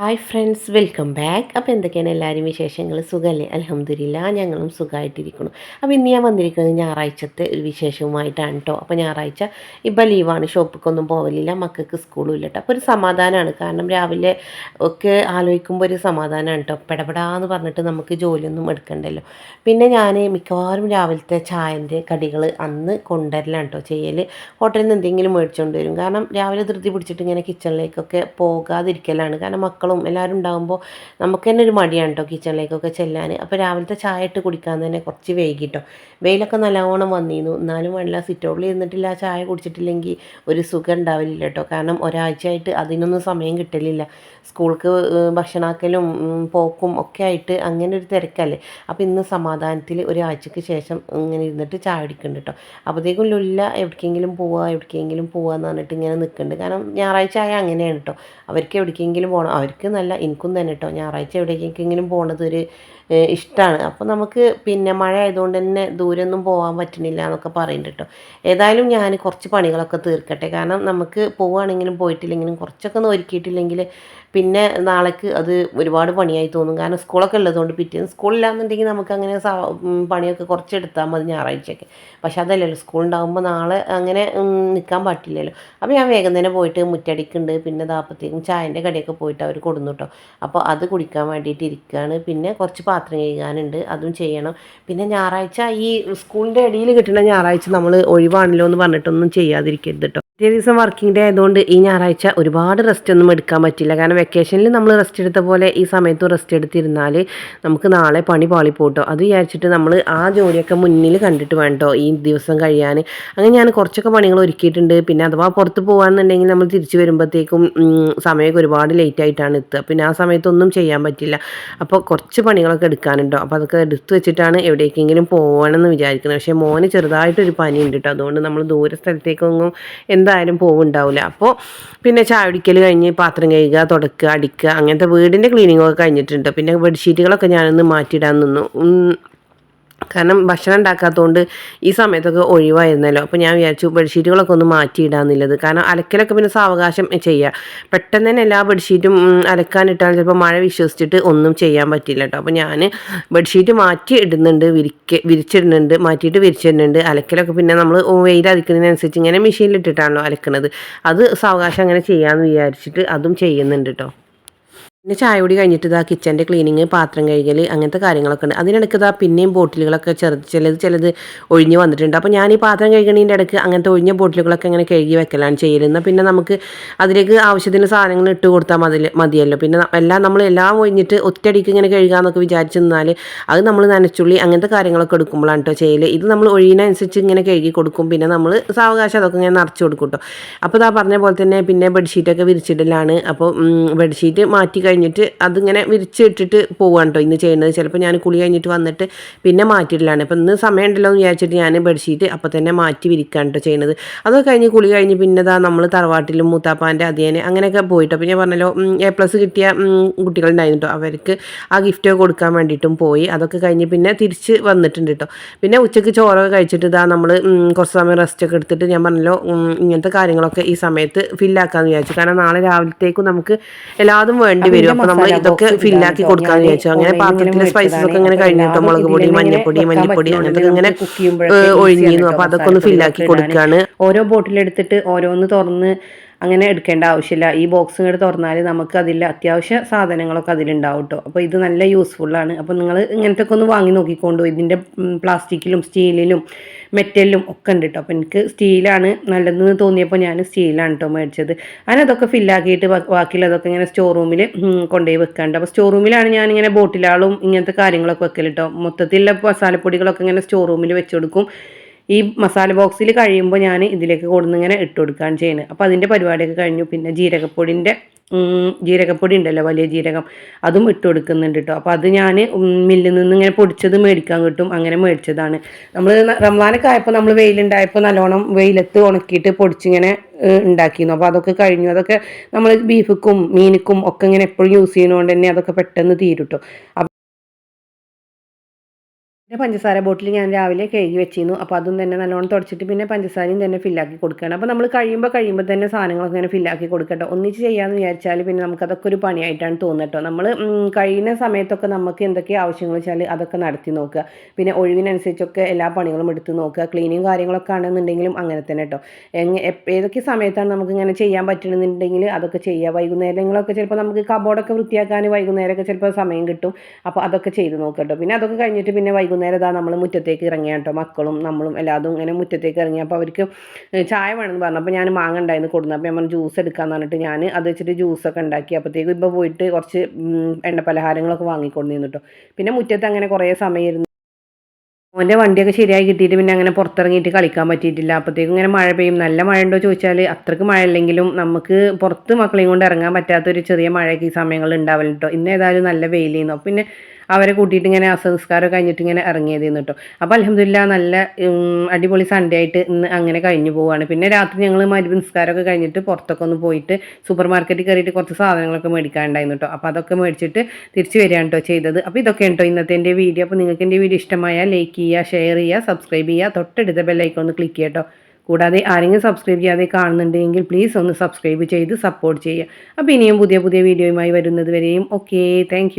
Hi friends welcome back അപ്പോൾ എന്തൊക്കെയാണ് എല്ലാവരും വിശേഷങ്ങൾ? സുഖമല്ലേ അലഹമ്മദില്ല ഞങ്ങളും സുഖമായിട്ടിരിക്കുന്നു അപ്പോൾ ഇന്ന് ഞാൻ വന്നിരിക്കുന്നത് ഞായറാഴ്ചത്തെ ഒരു വിശേഷവുമായിട്ടാണ് കേട്ടോ അപ്പോൾ ഞായറാഴ്ച ഇപ്പം ലീവാണ് ഷോപ്പിക്കൊന്നും പോവലില്ല. മക്കൾക്ക് സ്കൂളും ഇല്ല കേട്ടോ അപ്പോൾ ഒരു സമാധാനമാണ് കാരണം രാവിലെ ഒക്കെ ആലോചിക്കുമ്പോൾ ഒരു സമാധാനമാണ് കേട്ടോ പെടപെടാന്ന് പറഞ്ഞിട്ട് നമുക്ക് ജോലിയൊന്നും എടുക്കണ്ടല്ലോ. പിന്നെ ഞാൻ മിക്കവാറും രാവിലത്തെ ചായന്റെ കടികൾ അന്ന് കൊണ്ടുവരലാണ് കേട്ടോ ചെയ്യൽ ഹോട്ടലിൽ നിന്ന് എന്തെങ്കിലും മേടിച്ചുകൊണ്ട് വരും. കാരണം രാവിലെ ധൃതി പിടിച്ചിട്ട് ഇങ്ങനെ കിച്ചണിലേക്കൊക്കെ പോകാതിരിക്കലാണ്. കാരണം മക്കൾ മക്കളും എല്ലാവരും ഉണ്ടാകുമ്പോൾ നമുക്ക് തന്നെ ഒരു മടിയാണ് കേട്ടോ കിച്ചണിലേക്കൊക്കെ ചെല്ലാൻ അപ്പോൾ രാവിലത്തെ ചായ ഇട്ട് കുടിക്കാൻ തന്നെ കുറച്ച് വൈകിട്ടോ വെയിലൊക്കെ നല്ലവണ്ണം വന്നിരുന്നു എന്നാലും വേണ്ട സിറ്റോളിൽ ഇരുന്നിട്ടില്ല ചായ കുടിച്ചിട്ടില്ലെങ്കിൽ ഒരു സുഖം ഉണ്ടാവില്ല കേട്ടോ കാരണം ഒരാഴ്ചയായിട്ട് അതിനൊന്നും സമയം കിട്ടലില്ല. സ്കൂൾക്ക് ഭക്ഷണമാക്കലും പോക്കും ഒക്കെ ആയിട്ട് അങ്ങനെ ഒരു തിരക്കല്ലേ? അപ്പോൾ ഇന്ന് സമാധാനത്തിൽ ഒരാഴ്ചക്ക് ശേഷം ഇങ്ങനെ ഇരുന്നിട്ട് ചായ അടിക്കുന്നുണ്ട് കേട്ടോ അപ്പോഴത്തേക്കും ലുല്ല എവിടേക്കെങ്കിലും പോവുക എവിടേക്കെങ്കിലും പോവുക എന്ന് പറഞ്ഞിട്ട് ഇങ്ങനെ നിൽക്കുന്നുണ്ട് കാരണം ഞായറാഴ്ച ആയ അങ്ങനെയാണ് കേട്ടോ അവർക്ക് എവിടേക്കെങ്കിലും പോകണം അവർക്ക് നല്ല എനിക്കും തന്നെ കേട്ടോ ഞായറാഴ്ച എവിടേക്കെങ്കിലും പോകണത് ഒരു ഇഷ്ടമാണ് അപ്പോൾ നമുക്ക് പിന്നെ മഴ ആയതുകൊണ്ട് തന്നെ ദൂരമൊന്നും പോകാൻ പറ്റുന്നില്ല എന്നൊക്കെ പറയുന്നുണ്ട് കേട്ടോ ഏതായാലും ഞാൻ കുറച്ച് പണികളൊക്കെ തീർക്കട്ടെ. കാരണം നമുക്ക് പോവുകയാണെങ്കിലും പോയിട്ടില്ലെങ്കിലും കുറച്ചൊക്കെ ഒന്ന് ഒരുക്കിയിട്ടില്ലെങ്കിൽ പിന്നെ നാളേക്ക് അത് ഒരുപാട് പണിയായി തോന്നും. കാരണം സ്കൂളൊക്കെ ഉള്ളതുകൊണ്ട് പിറ്റേന്ന് സ്കൂളില്ലാന്നുണ്ടെങ്കിൽ നമുക്ക് അങ്ങനെ പണിയൊക്കെ കുറച്ചെടുത്താൽ മതി ഞായറാഴ്ചയൊക്കെ. പക്ഷെ അതല്ലല്ലോ സ്കൂൾ ഉണ്ടാകുമ്പോൾ നാളെ അങ്ങനെ നിൽക്കാൻ പറ്റില്ലല്ലോ. അപ്പോൾ ഞാൻ വേഗം തന്നെ പോയിട്ട് മുറ്റടിക്കുന്നുണ്ട്. പിന്നെ ദാപ്പത്തേക്കും ചായന്റെ കടയൊക്കെ പോയിട്ട് അവർ കൊടുന്നു കേട്ടോ അപ്പോൾ അത് കുടിക്കാൻ വേണ്ടിയിട്ട് ഇരിക്കുകയാണ് പിന്നെ കുറച്ച് പാത്രം കഴുകാനുണ്ട്. അതും ചെയ്യണം. പിന്നെ ഞായറാഴ്ച ഈ സ്കൂളിന്റെ ഇടയിൽ കിട്ടുന്ന ഞായറാഴ്ച നമ്മൾ ഒഴിവാണല്ലോ എന്ന് പറഞ്ഞിട്ടൊന്നും ചെയ്യാതിരിക്കരുത് കേട്ടോ പിറ്റേ ദിവസം വർക്കിംഗ് ഡേ ആയതുകൊണ്ട് ഈ ഞായറാഴ്ച ഒരുപാട് റെസ്റ്റ് ഒന്നും എടുക്കാൻ പറ്റില്ല. കാരണം വെക്കേഷനിൽ നമ്മൾ റെസ്റ്റ് എടുത്ത പോലെ ഈ സമയത്ത് റെസ്റ്റ് എടുത്തിരുന്നാൽ നമുക്ക് നാളെ പണി പാളിപ്പോട്ടോ. അത് വിചാരിച്ചിട്ട് നമ്മൾ ആ ജോലിയൊക്കെ മുന്നിൽ കണ്ടിട്ട് വേണ്ടോ ഈ ദിവസം കഴിയാൻ അങ്ങനെ ഞാൻ കുറച്ചൊക്കെ പണികൾ ഒരുക്കിയിട്ടുണ്ട്. പിന്നെ അഥവാ പുറത്ത് പോകാമെന്നുണ്ടെങ്കിൽ നമ്മൾ തിരിച്ചു വരുമ്പോഴത്തേക്കും സമയമൊക്കെ ഒരുപാട് ലേറ്റ് ആയിട്ടാണ് എത്തുക. പിന്നെ ആ സമയത്തൊന്നും ചെയ്യാൻ പറ്റില്ല. അപ്പോൾ കുറച്ച് പണികളൊക്കെ എടുക്കാനുണ്ടോ അപ്പോൾ അതൊക്കെ എടുത്തു വെച്ചിട്ടാണ് എവിടേക്കെങ്കിലും പോകണമെന്ന് വിചാരിക്കുന്നത്. പക്ഷേ മോന് ചെറുതായിട്ടൊരു പനി ഉണ്ട് കേട്ടോ അതുകൊണ്ട് നമ്മൾ ദൂര സ്ഥലത്തേക്കൊന്നും എന്താ എന്തായാലും പോവുണ്ടാവില്ല അപ്പോൾ പിന്നെ ചായ കുടിക്കൽ കഴിഞ്ഞ് പാത്രം കഴുകുക തുടക്കുക അടിക്കുക അങ്ങനത്തെ വീടിന്റെ ക്ലീനിങ്ങൊക്കെ കഴിഞ്ഞിട്ടുണ്ട്. പിന്നെ ബെഡ്ഷീറ്റുകളൊക്കെ ഞാനൊന്ന് മാറ്റിയിടാൻ നിന്നു. കാരണം ഭക്ഷണം ഉണ്ടാക്കാത്തതുകൊണ്ട് ഈ സമയത്തൊക്കെ ഒഴിവായിരുന്നല്ലോ. അപ്പോൾ ഞാൻ വിചാരിച്ചു ബെഡ്ഷീറ്റുകളൊക്കെ ഒന്ന് മാറ്റിയിടാന്നുള്ളത് കാരണം അലക്കലൊക്കെ പിന്നെ സാവകാശം ചെയ്യുക പെട്ടെന്ന് തന്നെ എല്ലാ ബെഡ്ഷീറ്റും അലക്കാനിട്ടാൽ ചിലപ്പോൾ മഴ വിശ്വസിച്ചിട്ട് ഒന്നും ചെയ്യാൻ പറ്റില്ല കേട്ടോ അപ്പോൾ ഞാൻ ബെഡ്ഷീറ്റ് മാറ്റി ഇടുന്നുണ്ട് വിരിക്ക വിരിച്ചിടുന്നുണ്ട് മാറ്റിയിട്ട് വിരിച്ചിടുന്നുണ്ട്. അലക്കലൊക്കെ പിന്നെ നമ്മൾ വെയിലടിക്കുന്നതിനനുസരിച്ച് ഇങ്ങനെ മെഷീനിലിട്ടിട്ടാണല്ലോ അലക്കുന്നത് അത് സാവകാശം അങ്ങനെ ചെയ്യാമെന്ന് വിചാരിച്ചിട്ട് അതും ചെയ്യുന്നുണ്ട് കേട്ടോ പിന്നെ ചായ കൂടി കഴിഞ്ഞിട്ട് ഇതാ കിച്ചന്റെ ക്ലീനിങ് പാത്രം കഴുകൽ അങ്ങനത്തെ കാര്യങ്ങളൊക്കെ ഉണ്ട്. അതിനിടയ്ക്ക് ഇതാ പിന്നെയും ബോട്ടിലുകളൊക്കെ ചെറുത് ചിലത് ചിലത് ഒഴിഞ്ഞ് വന്നിട്ടുണ്ട്. അപ്പോൾ ഞാൻ ഈ പാത്രം കഴുകണതിന്റെ ഇടയ്ക്ക് അങ്ങനത്തെ ഒഴിഞ്ഞ ബോട്ടിലുകളൊക്കെ ഇങ്ങനെ കഴുകി വെക്കലാണ് ചെയ്യുന്നത് പിന്നെ നമുക്ക് അതിലേക്ക് ആവശ്യത്തിന് സാധനങ്ങൾ ഇട്ട് കൊടുത്താൽ മതി മതിയല്ലോ. പിന്നെ എല്ലാം നമ്മൾ എല്ലാം ഒഴിഞ്ഞിട്ട് ഒറ്റയടിക്ക് ഇങ്ങനെ കഴുകാമെന്നൊക്കെ വിചാരിച്ച് നിന്നാൽ അത് നമ്മൾ നനച്ചുള്ളി അങ്ങനത്തെ കാര്യങ്ങളൊക്കെ എടുക്കുമ്പോഴാണ് കേട്ടോ ചെയ്യൽ ഇത് നമ്മൾ ഒഴിയുന്നതനുസരിച്ച് ഇങ്ങനെ കഴുകി കൊടുക്കും. പിന്നെ നമ്മൾ സാവകാശം അതൊക്കെ ഇങ്ങനെ നിറച്ച് കൊടുക്കും കേട്ടോ അപ്പോൾ ഇതാ പറഞ്ഞ പോലെ തന്നെ പിന്നെ ബെഡ്ഷീറ്റൊക്കെ വിരിച്ചിടലാണ്. അപ്പോൾ ബെഡ്ഷീറ്റ് മാറ്റി കഴിഞ്ഞിട്ട് അതിങ്ങനെ വിരിച്ചിട്ടിട്ട് പോവാണ് കേട്ടോ ഇന്ന് ചെയ്യുന്നത്. ചിലപ്പോൾ ഞാൻ കുളി കഴിഞ്ഞിട്ട് വന്നിട്ട് പിന്നെ മാറ്റിയിടലാണ്. അപ്പോൾ ഇന്ന് സമയം ഉണ്ടല്ലോ എന്ന് വിചാരിച്ചിട്ട് ഞാൻ ബെഡ്ഷീറ്റ് അപ്പോൾ തന്നെ മാറ്റി വിരിക്കാൻ കേട്ടോ ചെയ്യുന്നത്. അതൊക്കെ കഴിഞ്ഞ് കുളി കഴിഞ്ഞ് പിന്നെ ഇതാ നമ്മൾ തറവാട്ടിലും മൂത്താപ്പാന്റെ അതേനെ അങ്ങനെയൊക്കെ പോയിട്ട്. അപ്പോൾ ഞാൻ പറഞ്ഞല്ലോ എ പ്ലസ് കിട്ടിയ കുട്ടികളുണ്ടായിരുന്നു കേട്ടോ അവർക്ക് ആ ഗിഫ്റ്റ് കൊടുക്കാൻ വേണ്ടിയിട്ടും പോയി. അതൊക്കെ കഴിഞ്ഞ് പിന്നെ തിരിച്ച് വന്നിട്ടുണ്ട് കേട്ടോ പിന്നെ ഉച്ചയ്ക്ക് ചോറൊക്കെ കഴിച്ചിട്ട് ഇതാ നമ്മൾ കുറച്ച് സമയം റെസ്റ്റ് ഒക്കെ എടുത്തിട്ട് ഞാൻ പറഞ്ഞല്ലോ ഇങ്ങനത്തെ കാര്യങ്ങളൊക്കെ ഈ സമയത്ത് ഫില്ലാക്കാമെന്ന് വിചാരിച്ചു. കാരണം നാളെ രാവിലത്തേക്കും നമുക്ക് എല്ലാതും വേണ്ടി വരും. അപ്പൊ നമ്മൾ ഇതൊക്കെ ഫില്ലാക്കി കൊടുക്കാന്ന് വിചാരിച്ചു. അങ്ങനെ പാത്രത്തിലെ സ്പൈസസ് ഒക്കെ ഇങ്ങനെ കഴിഞ്ഞിട്ട്? മുളക് പൊടി മഞ്ഞപ്പൊടി മല്ലിപ്പൊടി അങ്ങനത്തെ ഇങ്ങനെ ഒഴിഞ്ഞിരുന്നു. അപ്പൊ അതൊക്കെ ഒന്ന് ഫില്ലാക്കി കൊടുക്കാണ്. ഓരോ ബോട്ടിലെടുത്തിട്ട് ഓരോന്ന് തുറന്ന് അങ്ങനെ എടുക്കേണ്ട ആവശ്യമില്ല. ഈ ബോക്സ് ഇങ്ങോട്ട് തുറന്നാൽ നമുക്ക് അതിൽ അത്യാവശ്യ സാധനങ്ങളൊക്കെ അതിലുണ്ടാവും കേട്ടോ അപ്പോൾ ഇത് നല്ല യൂസ്ഫുള്ളാണ് അപ്പോൾ നിങ്ങൾ ഇങ്ങനത്തെ ഒക്കെ ഒന്ന് വാങ്ങി നോക്കിക്കൊണ്ടു. ഇതിന്റെ പ്ലാസ്റ്റിക്കിലും സ്റ്റീലിലും മെറ്റലിലും ഒക്കെ ഉണ്ട് കേട്ടോ അപ്പോൾ എനിക്ക് സ്റ്റീലാണ് നല്ലതെന്ന് തോന്നിയപ്പോൾ ഞാൻ സ്റ്റീലാണ് കേട്ടോ മേടിച്ചത്. അങ്ങനെ അതൊക്കെ ഫില്ലാക്കിയിട്ട് ബാക്കിയുള്ളതൊക്കെ ഇങ്ങനെ സ്റ്റോർ റൂമിൽ കൊണ്ടുപോയി വെക്കാണ്ട്. അപ്പോൾ സ്റ്റോർ റൂമിലാണ് ഇങ്ങനെ ബോട്ടിലാളും ഇങ്ങനത്തെ കാര്യങ്ങളൊക്കെ വെക്കൽ കേട്ടോ മൊത്തത്തിലുള്ള മസാലപ്പൊടികളൊക്കെ ഇങ്ങനെ സ്റ്റോർ റൂമിൽ വെച്ച് കൊടുക്കും. ഈ മസാല ബോക്സിൽ കഴിയുമ്പോൾ ഞാൻ ഇതിലേക്ക് കൊടുന്നിങ്ങനെ ഇട്ട് കൊടുക്കുകയാണ് ചെയ്യുന്നത്. അപ്പോൾ അതിന്റെ പരിപാടിയൊക്കെ കഴിഞ്ഞു. പിന്നെ ജീരകപ്പൊടിന്റെ ജീരകപ്പൊടി ഉണ്ടല്ലോ വലിയ ജീരകം. അതും ഇട്ട് കൊടുക്കുന്നുണ്ട് കേട്ടോ അപ്പോൾ അത് ഞാൻ മില്ലിൽ നിന്ന് ഇങ്ങനെ പൊടിച്ചത് മേടിക്കാൻ കിട്ടും. അങ്ങനെ മേടിച്ചതാണ്. നമ്മൾ റംസാനൊക്കെ ആയപ്പോൾ നമ്മൾ വെയിലുണ്ടായപ്പോൾ നല്ലോണം വെയിലത്ത് ഉണക്കിയിട്ട് പൊടിച്ചിങ്ങനെ ഉണ്ടാക്കിയിരുന്നു അപ്പോൾ അതൊക്കെ കഴിഞ്ഞു. അതൊക്കെ നമ്മൾ ബീഫിക്കും മീനിക്കും ഒക്കെ ഇങ്ങനെ എപ്പോഴും യൂസ് ചെയ്യുന്നതുകൊണ്ട് തന്നെ അതൊക്കെ പെട്ടെന്ന് തീരും കേട്ടോ പിന്നെ പഞ്ചസാര ബോട്ടിൽ ഞാൻ രാവിലെ കഴുകി വെച്ചിരുന്നു. അപ്പോൾ അതും തന്നെ നല്ലോണം തുടച്ചിട്ട് പിന്നെ പഞ്ചസാരയും തന്നെ ഫില്ലാക്കി കൊടുക്കണം അപ്പോൾ നമ്മൾ കഴിയുമ്പോൾ കഴിയുമ്പോൾ തന്നെ സാധനങ്ങളൊക്കെ ഇങ്ങനെ ഫില്ലാക്കി കൊടുക്കട്ടോ. ഒന്നിച്ച് ചെയ്യാമെന്ന് വിചാരിച്ചാൽ പിന്നെ നമുക്കതൊക്കെ ഒരു പണിയായിട്ടാണ് തോന്നട്ടോ നമ്മൾ കഴിയുന്ന സമയത്തൊക്കെ നമുക്ക് എന്തൊക്കെ ആവശ്യങ്ങൾ വെച്ചാൽ അതൊക്കെ നടത്തി നോക്കുക. പിന്നെ ഒഴിവിനനുസരിച്ചൊക്കെ എല്ലാ പണികളും എടുത്ത് നോക്കുക. ക്ലീനിങ് കാര്യങ്ങളൊക്കെ ആണെന്നുണ്ടെങ്കിലും അങ്ങനെ തന്നെ കേട്ടോ. ഏതൊക്കെ സമയത്താണ് നമുക്ക് ഇങ്ങനെ ചെയ്യാൻ പറ്റണമെന്നുണ്ടെങ്കിൽ അതൊക്കെ ചെയ്യുക. വൈകുന്നേരങ്ങളൊക്കെ ചിലപ്പോൾ നമുക്ക് കബോർഡൊക്കെ വൃത്തിയാക്കാൻ വൈകുന്നേരമൊക്കെ ചിലപ്പോൾ സമയം കിട്ടും. അപ്പോൾ അതൊക്കെ ചെയ്ത് നോക്കട്ടോ പിന്നെ അതൊക്കെ കഴിഞ്ഞിട്ട് പിന്നെ വൈകുന്നേരം ഇതാ നമ്മൾ മുറ്റത്തേക്ക് ഇറങ്ങിയ കേട്ടോ മക്കളും നമ്മളും എല്ലാതും ഇങ്ങനെ മുറ്റത്തേക്ക് ഇറങ്ങി. അപ്പോൾ അവർക്ക് ചായ വേണമെന്ന് പറഞ്ഞു. അപ്പോൾ ഞാൻ മാങ്ങ ഉണ്ടായിരുന്നു കൊടുന്നു. അപ്പോൾ നമ്മൾ ജ്യൂസ് എടുക്കാമെന്ന് പറഞ്ഞിട്ട് ഞാൻ അത് വെച്ചിട്ട് ജ്യൂസൊക്കെ ഉണ്ടാക്കി അപ്പോഴത്തേക്കും ഇപ്പോൾ പോയിട്ട് കുറച്ച് എണ്ണ പലഹാരങ്ങളൊക്കെ വാങ്ങിക്കൊണ്ടിരുന്നു കേട്ടോ പിന്നെ മുറ്റത്ത് അങ്ങനെ കുറേ സമയം മോന്റെ വണ്ടിയൊക്കെ ശരിയായി കിട്ടിയിട്ട് പിന്നെ അങ്ങനെ പുറത്തിറങ്ങിയിട്ട് കളിക്കാൻ പറ്റിയിട്ടില്ല. അപ്പോഴത്തേക്കും ഇങ്ങനെ മഴ പെയ്യും. നല്ല മഴ ഉണ്ടോ ചോദിച്ചാൽ അത്രയ്ക്ക് മഴ ഇല്ലെങ്കിലും നമുക്ക് പുറത്ത് മക്കളെയും കൊണ്ട് ഇറങ്ങാൻ പറ്റാത്തൊരു ചെറിയ മഴയൊക്കെ ഈ സമയങ്ങളിൽ ഉണ്ടാവില്ല കേട്ടോ ഇന്ന് ഏതായാലും നല്ല വെയിൽ ചെയ്യുന്നു പിന്നെ അവരെ കൂട്ടിയിട്ട് ഇങ്ങനെ അസംസ്കാരം കഴിഞ്ഞിട്ട് ഇങ്ങനെ ഇറങ്ങിയതെന്ന് കേട്ടോ. അപ്പോൾ അലഹമില്ല നല്ല അടിപൊളി സൺഡേ ആയിട്ട് ഇന്ന് അങ്ങനെ കഴിഞ്ഞു പോവുകയാണ് പിന്നെ രാത്രി ഞങ്ങൾ മരുന്ന് നിസ്കാരമൊക്കെ കഴിഞ്ഞിട്ട് പുറത്തൊക്കെ ഒന്ന് പോയിട്ട് സൂപ്പർ മാർക്കറ്റിൽ കയറിയിട്ട് കുറച്ച് സാധനങ്ങളൊക്കെ മേടിക്കാനുണ്ടായിരുന്നു കേട്ടോ. അപ്പോൾ അതൊക്കെ മേടിച്ചിട്ട് തിരിച്ച് വരികയാണ് കേട്ടോ ചെയ്തത്. അപ്പോൾ ഇതൊക്കെ കേട്ടോ ഇന്നത്തെ എന്റെ വീഡിയോ? അപ്പോൾ നിങ്ങൾക്ക് എന്റെ വീഡിയോ ഇഷ്ടമായാൽ ലൈക്ക് ചെയ്യുക ഷെയർ ചെയ്യുക സബ്സ്ക്രൈബ് ചെയ്യുക. തൊട്ടടുത്ത ബെല്ലൈക്കൺ ഒന്ന് ക്ലിക്ക് ചെയ്യട്ടോ. കൂടാതെ ആരെങ്കിലും സബ്സ്ക്രൈബ് ചെയ്യാതെ കാണുന്നുണ്ടെങ്കിൽ പ്ലീസ് ഒന്ന് സബ്സ്ക്രൈബ് ചെയ്ത് സപ്പോർട്ട് ചെയ്യുക. അപ്പോൾ ഇനിയും പുതിയ പുതിയ വീഡിയോയുമായി വരുന്നത് വരെയും. Okay thank